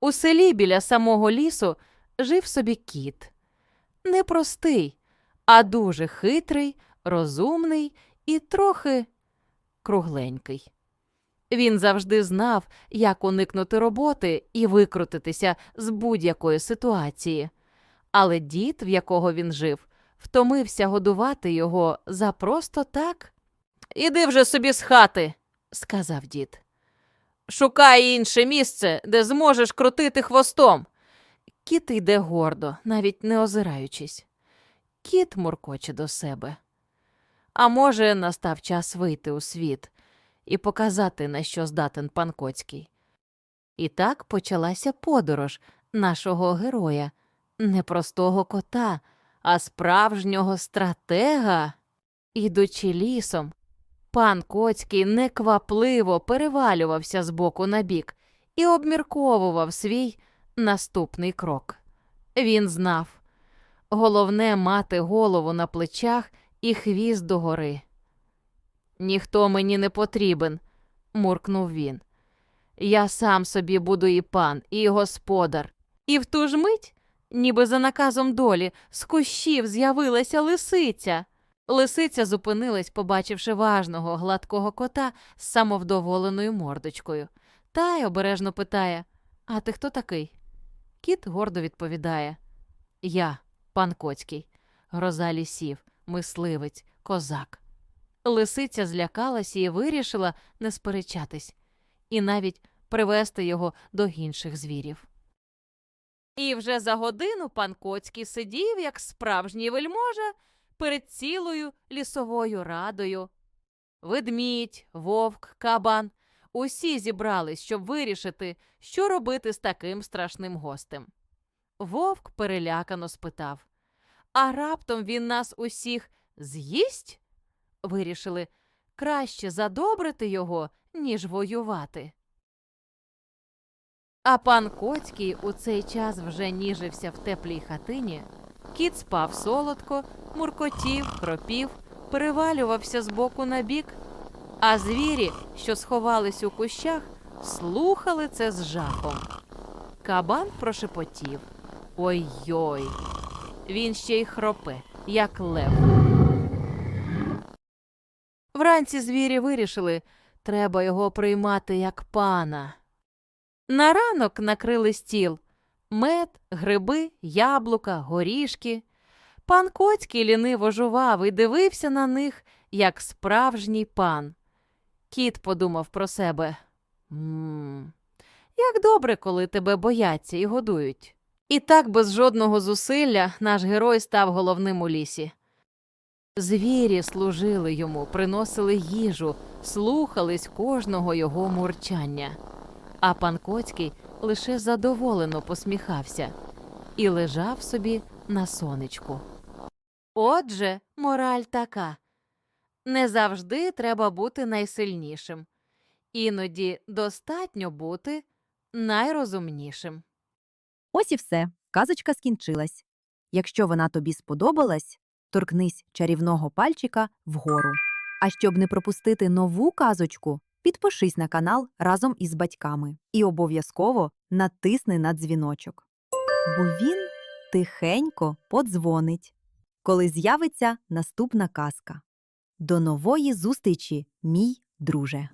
У селі біля самого лісу жив собі кіт. Не простий, а дуже хитрий, розумний і трохи кругленький. Він завжди знав, як уникнути роботи і викрутитися з будь-якої ситуації. Але дід, в якого він жив, втомився годувати його за просто так. Іди вже собі з хати, сказав дід. Шукай інше місце, де зможеш крутити хвостом. Кіт йде гордо, навіть не озираючись. Кіт муркоче до себе. А може, настав час вийти у світ і показати, на що здатен пан Коцький. І так почалася подорож нашого героя, не простого кота, а справжнього стратега. Ідучи лісом, пан Коцький неквапливо перевалювався з боку на бік і обмірковував свій наступний крок. Він знав головне мати голову на плечах і хвіст догори. Ніхто мені не потрібен, муркнув він. Я сам собі буду і пан, і господар. І в ту ж мить, ніби за наказом долі, з кущів з'явилася лисиця. Лисиця зупинилась, побачивши важного гладкого кота з самовдоволеною мордочкою. Та й обережно питає: А ти хто такий? Кіт гордо відповідає: Я, пан Коцький, гроза лісів, мисливець, козак. Лисиця злякалася і вирішила не сперечатись, і навіть привести його до інших звірів. І вже за годину пан Коцький сидів, як справжній вельможа, перед цілою лісовою радою. Ведмідь, вовк, кабан усі зібрались, щоб вирішити, що робити з таким страшним гостем. Вовк перелякано спитав А раптом він нас усіх з'їсть? Вирішили краще задобрити його, ніж воювати. А пан Коцький у цей час вже ніжився в теплій хатині. Кіт спав солодко, муркотів, хропів, перевалювався з боку на бік, а звірі, що сховались у кущах, слухали це з жахом. Кабан прошепотів Ой-йой. Він ще й хропе, як лев. Вранці звірі вирішили, треба його приймати як пана. На ранок накрили стіл мед, гриби, яблука, горішки. Пан Коцький ліниво жував і дивився на них, як справжній пан. Кіт подумав про себе «Мм, як добре, коли тебе бояться і годують. І так без жодного зусилля наш герой став головним у лісі. Звірі служили йому, приносили їжу, слухались кожного його мурчання. А пан Коцький лише задоволено посміхався і лежав собі на сонечку. Отже, мораль така не завжди треба бути найсильнішим, іноді достатньо бути найрозумнішим. Ось і все, казочка скінчилась. Якщо вона тобі сподобалась, торкнись чарівного пальчика вгору. А щоб не пропустити нову казочку, підпишись на канал разом із батьками і обов'язково натисни на дзвіночок. Бо він тихенько подзвонить, коли з'явиться наступна казка. До нової зустрічі, мій друже!